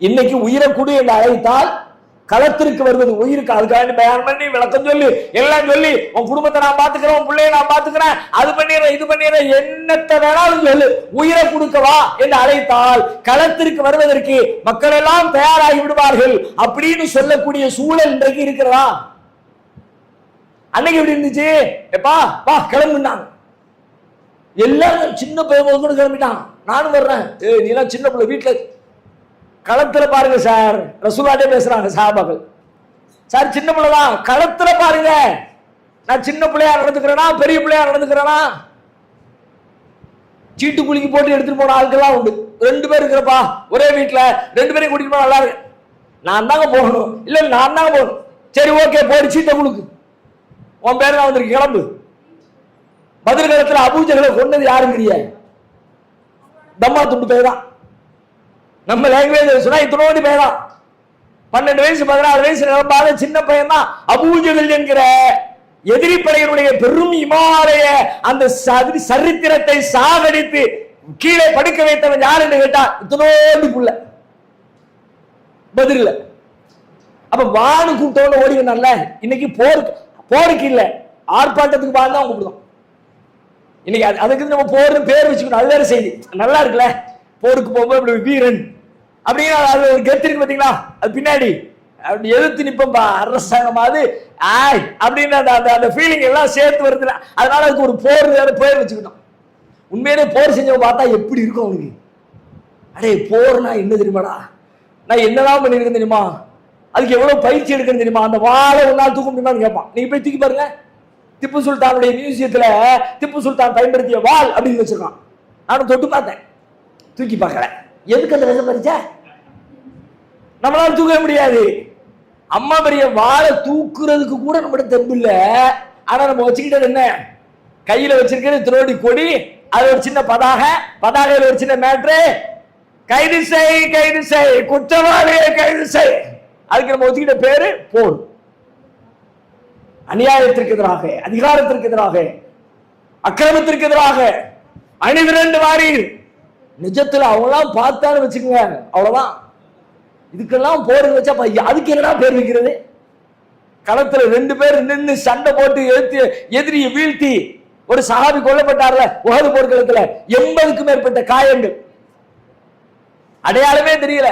இன்னைக்கு உயிரை கொடு என்று அழைத்தால் களத்திற்கு வருவது உயிருக்கு. அதுக்காக பயன் பண்ணி விளக்கம் சொல்லி. எல்லாம் சொல்லி உன் குடும்பத்தை நான் பாத்துக்கிறேன் உன் பிள்ளைய நான் பாத்துக்கிறேன் அது பண்ணிடுறேன் இது பண்ணிடுறேன் என்னத்தை வேணாலும் சொல்லு. உயிரை கொடுக்கவா என்று அழைத்தால் களத்திற்கு வருவதற்கு மக்கள் எல்லாம் தயாராகி விடுவார்கள். அப்படின்னு சொல்லக்கூடிய சூழல் இன்றைக்கு இருக்கிறதா? அன்னைக்கு எப்படி இருந்துச்சு? எப்பா வா கிளம்புனாங்க எல்லாரும் சின்ன பையன் கூட கிளம்பிட்டான். நானும் வர்றேன். ஏ நீ எல்லாம் சின்ன பிள்ளை வீட்டுல களத்துல பாருங்க சார். ரசூலாட்டே பேசுறாங்க சாபாக்கள் சார் சின்ன பிள்ளை தான் களத்தில் பாருங்க. நான் சின்ன பிள்ளையா நடந்துக்கிறேனா? பெரிய பிள்ளையா நடந்துக்கிறேனா? சீட்டு குலுக்கி போட்டு எடுத்துட்டு போன ஆட்கள்லாம் உண்டு. ரெண்டு பேர் இருக்கிறப்பா ஒரே வீட்டில் ரெண்டு பேரையும் கூட்டிட்டு போனா நல்லா இருக்கு. நான் தாங்க போகணும். இல்ல நான் தாங்க போகணும். சரி ஓகே போயிடு சீட்டை குலுக்கு. உன் பேர் நான் வந்திருக்கு? கிளம்பு. பதில் காலத்துல அபூஜகளை கொண்டது யாருங்கிறிய? தம்மா துண்டு பேர் தான். நம்ம லாங்குவேஜ் சொன்னா இத்தனோடு பேர்? பன்னெண்டு வயசு பதினாறு வயசு நிரம்பாத சின்ன பையன் தான் அபூஜகள் என்கிற எதிரிப்படையினுடைய பெரும் இமாலய அந்த சரித்திரத்தை சாகடித்து கீழே படுக்க வைத்தவன் யாருன்னு கேட்டா இத்தனோண்டு புள்ள. பதில் அப்ப வானு கூப்பிட்டவன ஓடி வந்தான்ல இன்னைக்கு போருக்கு போருக்கு இல்ல. ஆர்ப்பாட்டத்துக்கு வாழ் கூப்பிடுவோம் இன்னைக்கு அது- அதுக்கு நம்ம போர்னு பேர் வச்சுக்கணும். அது வேற செய்தி. நல்லா இருக்குல்ல? போருக்கு போகும்போது வீரன் அப்படின்னு அது ஒரு கெத்திருக்கு பார்த்தீங்களா அது பின்னாடி. அப்படி எதிர்த்து நிப்பம்பா அரசாங்கமாவது ஆய் அப்படின்னு அந்த அந்த அந்த ஃபீலிங் எல்லாம் சேர்த்து வருதுல. அதனால அதுக்கு ஒரு போர் வேற பேர் வச்சுக்கிட்டோம் உண்மையிலே போர் செஞ்சவன் பார்த்தா எப்படி இருக்கும் அவனுக்கு? அடே போர்னா என்ன தெரியுமாடா? நான் என்னதான் பண்ணியிருக்கேன் தெரியுமா? அதுக்கு எவ்வளோ பயிற்சி எடுக்கணும் தெரியுமா? அந்த வாழை ஒரு நாள் தூக்க முடியுமான்னு கேட்பான். நீங்கள் போய் தூக்கி பாருங்க திப்பு சுல்தானுடைய மியூசியத்தில் திப்பு சுல்தான் பயன்படுத்திய வால் அப்படின்னு வச்சுருக்கான். நானும் தொட்டு பார்த்தேன். தூக்கி பார்க்கல. எதுக்கு அந்த விஷம் பறிச்சேன் நம்மளால தூக்க முடியாது. அம்மா பெரிய வாழை தூக்குறதுக்கு கூட நம்மகிட்ட தெம்பு இல்ல. ஆனா நம்ம வச்சுக்கிட்டது என்ன? கையில வச்சிருக்கிறது திரோடி கொடி அது ஒரு சின்ன பதாகை. பதாகையில் ஒரு சின்ன மேட்ரு. கைது செய் கைது செய். குற்றவாளியை கைது செய். அதுக்கு நம்ம வச்சுக்கிட்ட பேரு போர். அநியாயத்திற்கு எதிராக அதிகாரத்திற்கு எதிராக அக்கிரமத்திற்கு எதிராக அணிவிரண்டு வாரி நிஜத்துல அவங்களாம் பார்த்தான்னு வச்சுக்கோங்க. அவ்வளவுதான். இதுக்கெல்லாம் போர் வச்சா அதுக்கு என்னடா பேர் வைக்கிறது? களத்துல ரெண்டு பேர் நின்று சண்டை போட்டு எழுத்து எதிரியை வீழ்த்தி ஒரு சகாபி கொல்லப்பட்டார்ல உகது போர்க்களத்துல எண்பதுக்கும் மேற்பட்ட காயங்கள். அடையாளமே தெரியல.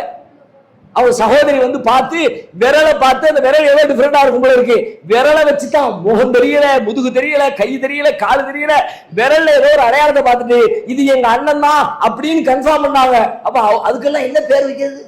அவர் சகோதரி வந்து பார்த்து விரலை பார்த்து அந்த விரல் ஏதோ டிஃபரெண்டா இருக்கும் போல இருக்கு. விரலை வச்சுதான் முகம் தெரியல முதுகு தெரியல கை தெரியல கால் தெரியல. விரல்ல ஏதோ ஒரு அடையாளத்தை பார்த்துட்டு இது எங்க அண்ணன் தான் அப்படின்னு கன்ஃபார்ம் பண்ணாங்க. அப்ப அதுக்கெல்லாம் என்ன பேர் வைக்கிறது?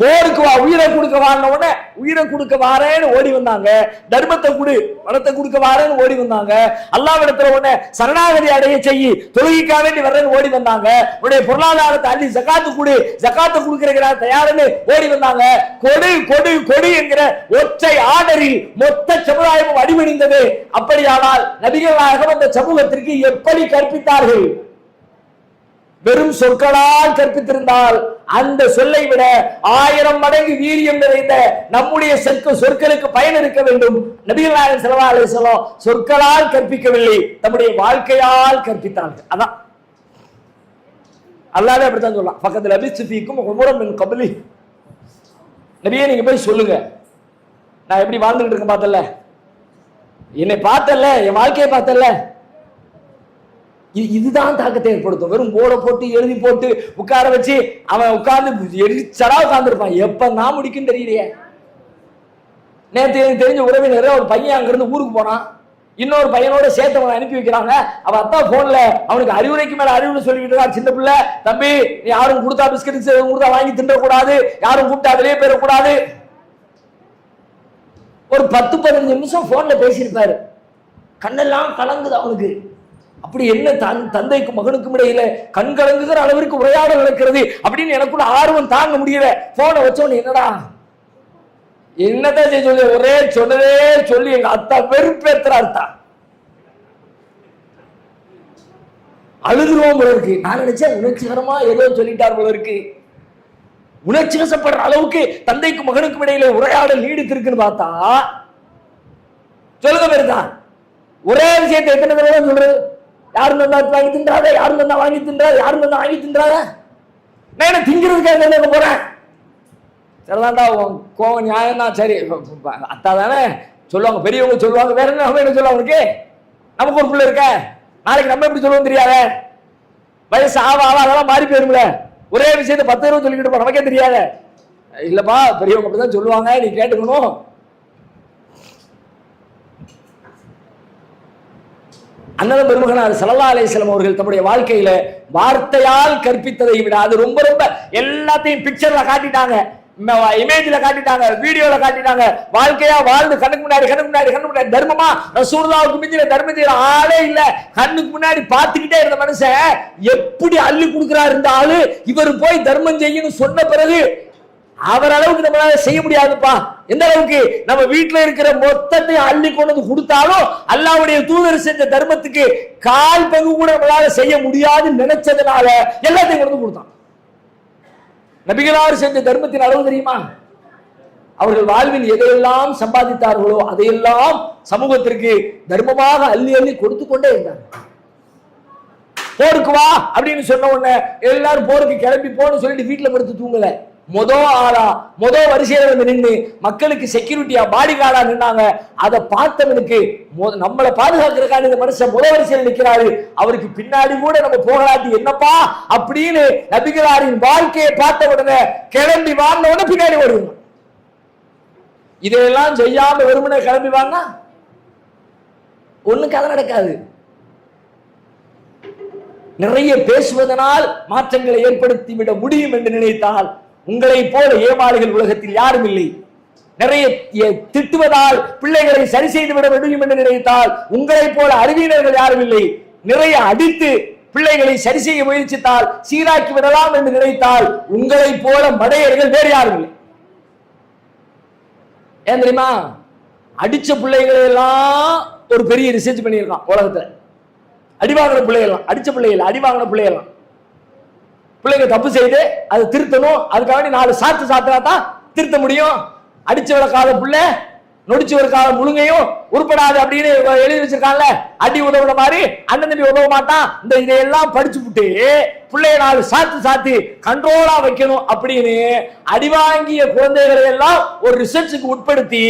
போருக்கு வா உயிரை கொடுக்க வாழ்ன உடனே உயிரை கொடுக்க வாரேன்னு ஓடி வந்தாங்க. தர்மத்தை கொடு பணத்தை கொடுக்க வாரேன்னு ஓடி வந்தாங்க. அல்லாவிடத்துல உடனே சரணாகதி அடைய செய்யி தொழுகைக்காக வேண்டி வர்றேன்னு ஓடி வந்தாங்க. உடைய பொருளாதாரத்தை அள்ளி ஜக்காத்து கொடு ஜக்காத்து கொடுக்கறதுக்கு நான் தயாருன்னு ஓடி வந்தாங்க. கொடு கொடு கொடு என்கிற ஒற்றை ஆர்டரில் மொத்த சமுதாயமும் அடிபணிந்தது. அப்படியானால் நபிகள் நாயகம் அந்த சமூகத்திற்கு எப்படி கற்பித்தார்கள்? வெறும் சொற்களால் கற்பித்திருந்தால் அந்த சொல்லை விட ஆயிரம் மடங்கு வீரியம் நிறைந்த நம்முடைய சொற்க சொற்களுக்கு பயன் இருக்க வேண்டும். நபிகள் நாயகம் ஸல்லல்லாஹு சொற்களால் கற்பிக்கவில்லை தம்முடைய வாழ்க்கையால் கற்பித்தார்கள். அதான். அல்லாவே அப்படித்தான் சொல்லலாம் பக்கத்தில் அபிசுபிக்கும் உமரம் என் கபலி. நபியே நீங்க போய் சொல்லுங்க. நான் எப்படி வாழ்ந்துகிட்டு இருக்கேன் பார்த்தல என்னை பார்த்தல என் வாழ்க்கையை பார்த்தல இதுதான் தாக்கத்தை ஏற்படுத்தும். வெறும் போர்டை போட்டு எழுதி போட்டு உட்கார வச்சு அவன் உட்கார்ந்து எரிச்சலா உட்கார்ந்துருப்பான். எப்ப நான் முடிக்கும் தெரியலையே. நேற்று எனக்கு தெரிஞ்ச உறவினர் ஒரு பையன் அங்கிருந்து ஊருக்கு போனான் இன்னொரு பையனோட சேர்த்து அவனை அனுப்பி வைக்கிறாங்க. அவன் அத்தா போன்ல அவனுக்கு அறிவுரைக்கு மேல அறிவுரை சொல்லிக்கிட்டு இருக்கான். சின்ன பிள்ளை தம்பி நீ யாரும் கொடுத்தா பிஸ்கட் கொடுத்தா வாங்கி தின்றக்கூடாது. யாரும் கூப்பிட்டா வெளியே போயிடக்கூடாது. ஒரு பத்து பதினஞ்சு நிமிஷம் போன்ல பேசியிருப்பாரு. கண்ணெல்லாம் கலங்குது அவனுக்கு. அப்படி என்ன தன் தந்தைக்கும் மகனுக்கும் இடையில கண் கலங்குகிற அளவிற்கு உரையாடல் நடக்கிறது அப்படின்னு எனக்குள்ள ஆர்வம் தாங்க முடியல. போனை வச்சோன்னு என்னடா? என்னதான் சொல்லி ஒரே சொன்னதே சொல்லி எங்க அத்தா வெறுப்பேத்துறா அத்தா அழுதுருவோம் போல இருக்கு. நான் நினைச்சேன் உணர்ச்சிகரமா ஏதோ சொல்லிட்டார் போல இருக்கு. உணர்ச்சி வசப்படுற அளவுக்கு தந்தைக்கும் மகனுக்கும் இடையில உரையாடல் நீடித்திருக்குன்னு பார்த்தா சொல்லுங்க பெருதான் ஒரே விஷயத்தை எத்தனை தடவை சொல்றது? யாரும் தந்தா வாங்கி தின்றாத யாரும் தந்தா வாங்கி தின்றாத யாரும் தந்தா வாங்கி தின்றாத நான் என்ன திங்கிறதுக்காக என்ன போறேன்? சரிதான்டா உன் கோவம் நியாயம் தான் சரி அத்தா தானே? சொல்லுவாங்க பெரியவங்க சொல்லுவாங்க. வேற என்ன என்ன சொல்லுவாங்க உனக்கு நமக்கு ஒரு பிள்ளை இருக்க. நாளைக்கு நம்ம எப்படி சொல்லுவோம் தெரியாத? வயசு ஆவ ஆவா அதெல்லாம் மாறி போயிருங்கள ஒரே விஷயத்தை பத்து இருபது சொல்லிக்கிட்டு இருப்போம். நமக்கே தெரியாத. இல்லப்பா பெரியவங்க அப்படிதான் சொல்லுவாங்க. நீ கேட்டுக்கணும். அண்ணன் பெருமகனார் சல்லா அலிஸ்லாம் அவர்கள் தம்முடைய வாழ்க்கையில வார்த்தையால் கற்பித்ததை விட அது ரொம்ப ரொம்ப எல்லாத்தையும் பிக்சர்ல காட்டிட்டாங்க. இமேஜ்ல காட்டிட்டாங்க வீடியோல காட்டிட்டாங்க. வாழ்க்கையா வாழ்ந்து கண்ணுக்கு முன்னாடி கண்ணுக்கு முன்னாடி கண்ணுக்கு முன்னாடி தர்மமா? சூர்தாவுக்கு மிஞ்சில தர்மம் செய்யற ஆளே இல்ல. கண்ணுக்கு முன்னாடி பார்த்துக்கிட்டே இருந்த மனுஷன் எப்படி அள்ளி கொடுக்குறா இருந்த ஆளு? இவர் போய் தர்மம் செய்யணும் சொன்ன பிறகு அவர் அளவுக்கு நம்மளால செய்ய முடியாதுப்பா. எந்த அளவுக்கு? நம்ம வீட்டுல இருக்கிற மொத்தத்தையும் அள்ளி கொண்டு வந்து கொடுத்தாலும் அல்லாவுடைய தூதர் செஞ்ச தர்மத்துக்கு கால் பங்கு கூட நம்மளால செய்ய முடியாதுன்னு நினைச்சதுனால எல்லாத்தையும் கொண்டு கொடுத்தான். நபிகளார் செஞ்ச தர்மத்தின் அளவு தெரியுமா? அவர்கள் வாழ்வில் எதையெல்லாம் சம்பாதித்தார்களோ அதையெல்லாம் சமூகத்திற்கு தர்மமாக அள்ளி அள்ளி கொடுத்து கொண்டே இருந்தார் போருக்கு வா அப்படின்னு சொன்ன உடனே எல்லாரும் போருக்கு கிளம்பி போன்னு சொல்லிட்டு வீட்டுல படுத்து தூங்கல. மொத ஆளா மொத வரிசையில வந்து நின்று மக்களுக்கு செக்யூரிட்டியா பாடி கார்டா நின்னாங்க. அதை பார்த்தவனுக்கு நம்மளை பாதுகாக்கிறதுக்கான இந்த மனுஷன் முத வரிசையில் நிக்கிறாரு. அவருக்கு பின்னாடி கூட நம்ம போகலாட்டி என்னப்பா? அப்படின்னு நபிகளாரின் வாழ்க்கையை பார்த்த உடனே கிளம்பி வாழ்ந்த உடனே பின்னாடி வருவோம் இதையெல்லாம் செய்யாம வெறுமனே கிளம்பி வாங்க ஒண்ணும் கதை நடக்காது. நிறைய பேசுவதனால் மாற்றங்களை ஏற்படுத்தி விட முடியும் என்று நினைத்தால் உங்களை போல ஏமாளிகள் உலகத்தில் யாரும் இல்லை. நிறைய திட்டுவதால் பிள்ளைகளை சரி செய்து விட முடியும் என்று நினைத்தால் உங்களை போல அறிவியலர்கள் யாரும் இல்லை. நிறைய அடித்து பிள்ளைகளை சரி செய்ய முயற்சித்தால் சீராக்கி விடலாம் என்று நினைத்தால் உங்களை போல மடையர்கள் வேறு யாரும் இல்லை. ஏன் தெரியுமா? அடிச்ச பிள்ளைகளை எல்லாம் ஒரு பெரிய ரிசர்ச் பண்ணியிருக்கான் உலகத்துல. அடிவாங்கின பிள்ளைகள்லாம் அடிச்ச பிள்ளைகள் அடிவாங்கின பிள்ளைகள்லாம் பிள்ளைங்க தப்பு செய்து அதை திருத்தணும். அதுக்காக நாலு சாத்து சாத்தினா தான் திருத்த முடியும். அடிச்சு கால பிள்ளை நொடிச்சு கால முழுங்கையும் உருப்படாது அப்படின்னு எழுதி வச்சிருக்காங்கல்ல அடி உதவுற மாதிரி அண்ணன் தம்பி உதவ மாட்டான். இந்த இதையெல்லாம் படிச்சு விட்டு பிள்ளைய நாலு சாத்து சாத்தி கண்ட்ரோலா வைக்கணும் அப்படின்னு அடி வாங்கிய குழந்தைகளை எல்லாம் ஒரு ரிசர்ச்சுக்கு உட்படுத்தி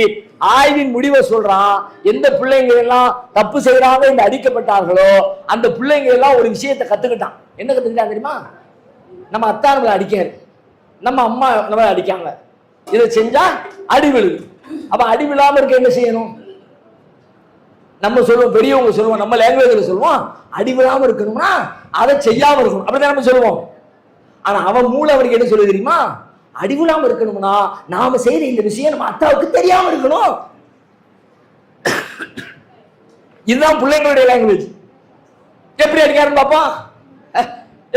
ஆய்வின் முடிவை சொல்றான். எந்த பிள்ளைங்க எல்லாம் தப்பு செய்யறாங்க இந்த அடிக்கப்பட்டார்களோ அந்த பிள்ளைங்க எல்லாம் ஒரு விஷயத்தை கத்துக்கிட்டான். என்ன கத்துக்கிட்டான் தெரியுமா? நம்ம அத்தா நம்மளை அடிக்காரு. நம்ம அம்மா நம்மளை அடிக்காங்க. இதை செஞ்சா அடி விழுது. அப்ப அடி விழாம இருக்க என்ன செய்யணும்? நம்ம சொல்லுவோம் பெரியவங்க சொல்லுவோம் நம்ம லாங்குவேஜ்ல சொல்லுவோம் அடி விழாம இருக்கணும்னா அதை செய்யாம இருக்கணும். அப்படிதான் நம்ம சொல்லுவோம். ஆனா அவன் மூளை அவனுக்கு என்ன சொல்லுது தெரியுமா? அடி விழாம இருக்கணும்னா நாம செய்யற இந்த விஷயம் நம்ம அத்தாவுக்கு தெரியாம இருக்கணும். இதுதான் பிள்ளைங்களுடைய லாங்குவேஜ் எப்படி அடிக்காருன்னு பாப்பா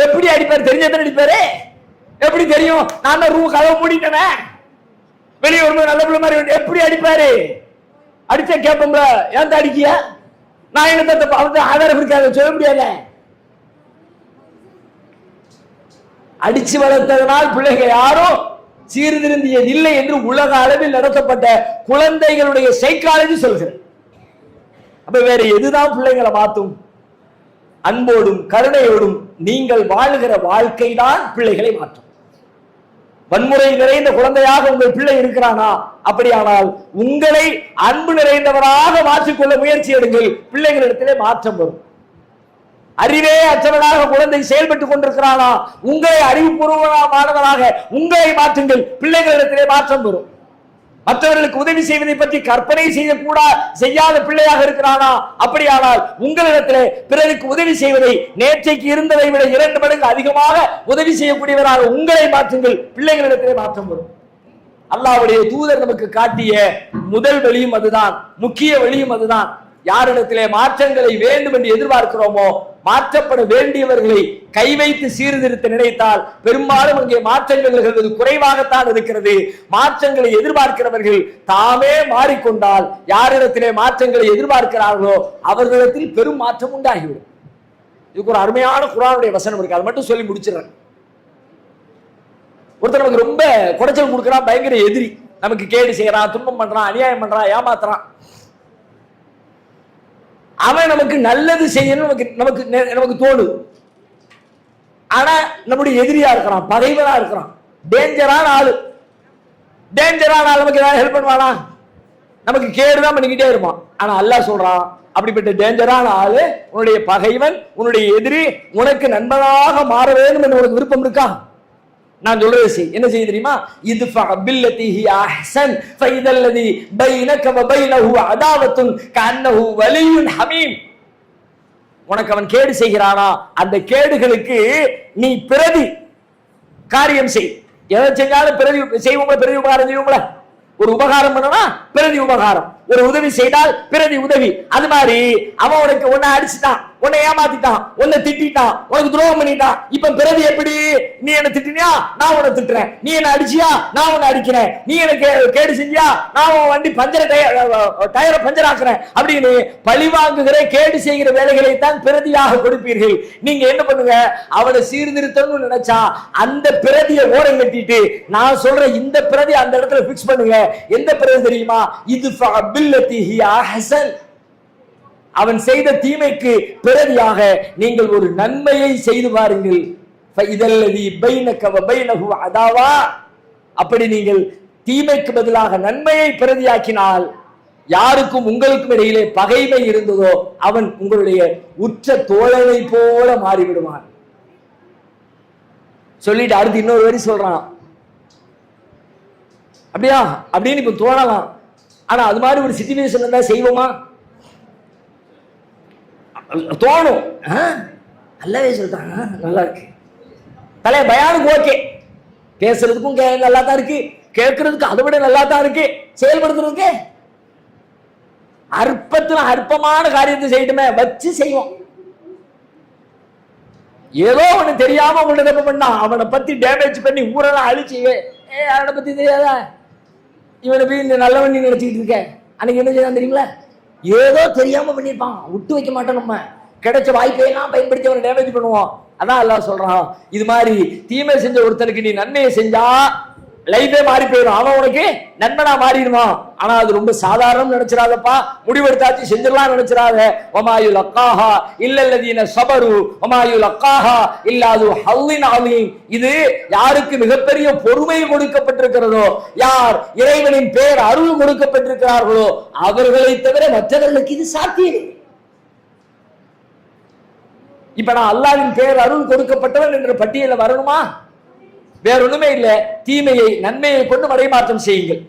எப்படி அடிப்பாரு? தெரிஞ்சதான் அடிப்பாரு? எப்படி தெரியும்? நான் தான் ரூம் கதவு மூடிட்டேனே. வெளியே வரும்போது நல்ல பிள்ளை மாதிரி எப்படி அடிப்பாரு? அடிச்சா கேட்போம்ல ஏன் அடிக்கிய? நான் என்ன தப்பு? அவருக்கு ஆதாரம் இருக்காது சொல்ல முடியாத. அடிச்சு வளர்த்ததனால் பிள்ளைங்க யாரும் சீர்திருந்திய இல்லை என்று உலக அளவில் நடத்தப்பட்ட குழந்தைகளுடைய சைக்காலஜி சொல்கிறேன் அப்ப வேற எதுதான் பிள்ளைங்களை மாத்தும்? அன்போடும் கருணையோடும் நீங்கள் வாழுகிற வாழ்க்கை தான் பிள்ளைகளை மாற்றும். வன்முறை நிறைந்த குழந்தையாக உங்கள் பிள்ளை இருக்கிறானா? அப்படியானால் உங்களை அன்பு நிறைந்தவராக மாற்றிக்கொள்ள முயற்சி எடுங்கள். பிள்ளைகளிடத்திலே மாற்றம் வரும். அறிவே அற்றவனாக குழந்தை செயல்பட்டுக் கொண்டிருக்கிறானா? உங்களை அறிவுபூர்வமானவராக உங்களை மாற்றுங்கள். பிள்ளைகளிடத்திலே மாற்றம் வரும். மற்றவர்களுக்கு உதவி செய்வதை பற்றி கற்பனை செய்யக்கூடா செய்யாத பிள்ளையாக இருக்கிறானா? அப்படியானால் உங்களிடத்திலே பிறருக்கு உதவி செய்வதை நேற்றைக்கு இருந்ததை விட இரண்டு மடங்கு அதிகமாக உதவி செய்யக்கூடியவராக உங்களை மாற்றுங்கள் பிள்ளைகளிடத்திலே மாற்றம் வரும். அல்லாவுடைய தூதர் நமக்கு காட்டிய முதல் வழியும் அதுதான் முக்கிய வழியும் அதுதான். யாரிடத்திலே மாற்றங்களை வேண்டும் என்று எதிர்பார்க்கிறோமோ மாற்றப்பட வேண்டியவர்களை கை வைத்து சீர்திருத்த நினைத்தால் பெரும்பாலும் அங்கே மாற்றங்கள் நிகழ்வது குறைவாகத்தான் இருக்கிறது. மாற்றங்களை எதிர்பார்க்கிறவர்கள் தாமே மாறிக்கொண்டால் யாரிடத்திலே மாற்றங்களை எதிர்பார்க்கிறார்களோ அவர்களிடத்தில் பெரும் மாற்றம் உண்டாகிவிடும். இதுக்கு ஒரு அருமையான குரானுடைய வசனம் இருக்கு. அதை மட்டும் சொல்லி முடிச்சிடுறேன். ஒருத்தர் நமக்கு ரொம்ப குடைச்சல் கொடுக்குறான் பயங்கர எதிரி. நமக்கு கேடு செய்யறான் துன்பம் பண்றான் அநியாயம் பண்றான் ஏமாத்துறான். அவன் நமக்கு நல்லது செய்யணும் நமக்கு நமக்கு நெ- நமக்கு தோணுது. ஆனா நம்முடைய எதிரியா இருக்கிறான் பகைவனா இருக்கிறான். டேஞ்சரான ஆளு. டேஞ்சரான ஆள் நமக்கு ஏதாவது ஹெல்ப் பண்ணுவானா? நமக்கு கேடுதான் பண்ணிக்கிட்டே இருப்பான். ஆனா அல்லாஹ் சொல்றான் அப்படிப்பட்ட டேஞ்சரான ஆளு உன்னுடைய பகைவன் உன்னுடைய எதிரி உனக்கு நண்பனாக மாற வேண்டும் என்று உனக்கு விருப்பம் இருக்கான் நான் சொல்றது செய் என்ன செய்ய தெரியுமா? இது பில்லதி ஹி அஹ்சன் ஃபைதல்லதி பைனக வ பைனஹு அதாவத்துன் கன்னஹு வலியுன் ஹமீம். உனக்கு அவன் கேடு செய்கிறானா? அந்த கேடுகளுக்கு நீ பிரதி காரியம் செய். எதை செஞ்சாலும் பிரதி செய்வங்கள பிரதி உபகாரம் செய்வங்கள ஒரு உபகாரம் பண்ணனா பிரதி உபகாரம். ஒரு உதவி செய்தால் பிரதி உதவி. அது மாதிரி அவன் உனக்கு ஒன்னு அடிச்சுட்டான். உன்னை ஏமாத்திட்டான் உன்னை திட்டான் உனக்கு துரோகம் பண்ணிட்டான். இப்ப பிறகு எப்படி? நீ என்ன திட்டினியா? நான் உன்னை திட்டுறேன். நீ என்ன அடிச்சியா? நான் உன்னை அடிக்கிறேன். நீ எனக்கு கேடு செஞ்சியா? நான் உன் வண்டி பஞ்சர டயரை பஞ்சர் ஆக்குறேன் அப்படின்னு பழி வாங்குகிற கேடு செய்கிற வேலைகளை தான் பிரதியாக கொடுப்பீர்கள். நீங்க என்ன பண்ணுங்க? அவனை சீர்திருத்தம்னு நினைச்சா அந்த பிரதியை ஓரம் கட்டிட்டு நான் சொல்ற இந்த பிரதி அந்த இடத்துல பிக்ஸ் பண்ணுங்க. எந்த பிரதி தெரியுமா? இது பில்லத்தி ஹி ஹசன். அவன் செய்த தீமைக்கு பிரதியாக நீங்கள் ஒரு நன்மையை செய்து பாருங்கள் அதாவா. அப்படி நீங்கள் தீமைக்கு பதிலாக நன்மையை பிரதியாக்கினால் யாருக்கும் உங்களுக்கும் இடையிலே பகைமை இருந்ததோ அவன் உங்களுடைய உற்ற தோழனை போல மாறிவிடுவான். சொல்லிட்டு அடுத்து இன்னொரு வரி சொல்றான். அப்படியா? அப்படின்னு இப்ப தோணலாம். ஆனா அது மாதிரி ஒரு சிச்சுவேஷன் இருந்தா செய்வோமா? தோணும். நல்லாவே சொல்லிட்டாங்க நல்லா இருக்கு தலைய பயானுக்கு ஓகே. பேசுறதுக்கும் கே- நல்லா தான் இருக்கு. கேட்கறதுக்கு அதை விட நல்லா தான் இருக்கு. செயல்படுத்துறதுக்கு அற்பத்துல அற்பமான காரியத்தை செய்யட்டுமே வச்சு செய்வோம். ஏதோ ஒண்ணு தெரியாம உங்கள்ட்ட தப்பு பண்ணா அவனை பத்தி டேமேஜ் பண்ணி ஊரெல்லாம் அழிச்சு ஏ அவனை பத்தி தெரியாதா? இவனை போய் இந்த நல்லவன் நினைச்சிட்டு இருக்க. அன்னைக்கு என்ன செய்யலாம் தெரியுங்களா? ஏதோ தெரியாம பண்ணிருப்பான் விட்டு வைக்க மாட்டோம் நம்ம. கிடைச்ச வாய்ப்பையெல்லாம் பயன்படுத்தி அவனை டேமேஜ் பண்ணுவோம். அதான் எல்லாம் சொல்றான். இது மாதிரி தீமை செஞ்ச ஒருத்தனுக்கு நீ நன்மையை செஞ்சா லைஃபே மாறி போயிடும் அவன் உனக்கு நண்பனா மாறிடுவான் ஆனா அது ரொம்ப சாதாரணம் நினைச்சிடாதப்பா. முடிவெடுத்தாச்சு செஞ்சிடலாம் நினைச்சிடாத. ஒமாயுல் லக்காஹா இல்லல்லதீன சபரு. ஒமாயு லக்காஹா இல்லாது ஹல்லின் அலீம். இது யாருக்கு மிகப்பெரிய பொறுமை கொடுக்கப்பட்டிருக்கிறதோ யார் இறைவனின் பேர் அருள் கொடுக்கப்பட்டிருக்கிறார்களோ அவர்களை தவிர மற்றவர்களுக்கு இது சாத்தியம். இப்ப நான் அல்லாவின் பேர் அருள் கொடுக்கப்பட்டவன் என்ற பட்டியலில் வரணுமா? வேற ஒண்ணுமே தீமையை நன்மையை கொண்டு மறைமாற்றம் செய்யுங்கள்.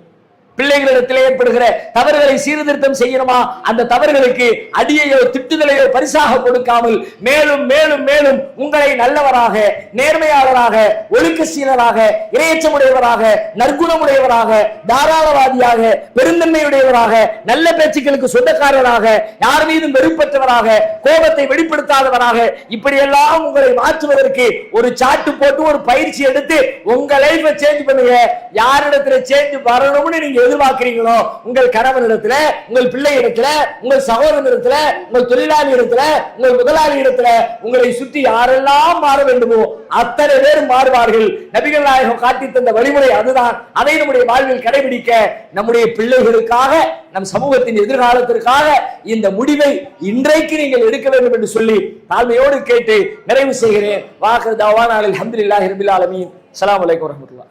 பிள்ளைகளிடத்தில் ஏற்படுகிற தவறுகளை சீர்திருத்தம் செய்யணுமா? அந்த தவறுகளுக்கு அடியையோ திட்டுதலையோ பரிசாக கொடுக்காமல் மேலும் மேலும் மேலும் உங்களை நல்லவராக நேர்மையாளராக ஒழுக்க சீலராக இரையச்சமுடையவராக நற்குணமுடையவராக தாராளவாதியாக பெருந்தன்மையுடையவராக நல்ல பேச்சுக்களுக்கு சொந்தக்காரராக யார் மீதும் வெறுப்பற்றவராக கோபத்தை வெளிப்படுத்தாதவராக இப்படியெல்லாம் உங்களை மாற்றுவதற்கு ஒரு சாட்டு போட்டு ஒரு பயிற்சி எடுத்து உங்க லைஃபை சேஞ்ச் பண்ணுங்க. யாரிடத்துல சேஞ்ச் வரணும்னு நீங்க எதிர்பார்க்கிறீங்களோ உங்கள் கணவன் இடத்துல உங்கள் பிள்ளை இடத்துல உங்கள் சகோதரன் இடத்துல உங்கள் தொழிலாளி இடத்துல உங்கள் முதலாளி இடத்துல உங்களை சுற்றி யாரெல்லாம் மாற வேண்டுமோ அத்தனை பேர் மாறுவார்கள். நபிகள் நாயகம் காட்டி தந்த வழிமுறை அதுதான். அதை நம்முடைய வாழ்வில் கடைபிடிக்க நம்முடைய பிள்ளைகளுக்காக நம் சமூகத்தின் எதிர்காலத்திற்காக இந்த முடிவை இன்றைக்கு நீங்கள் எடுக்க வேண்டும் என்று சொல்லி தாழ்மையோடு கேட்டு நிறைவு செய்கிறேன். வாக்கு தவான் அலமதுல்லாஹி ரபில் ஆலமீன். அலாம் வலைக்கம் வரமத்துல்லா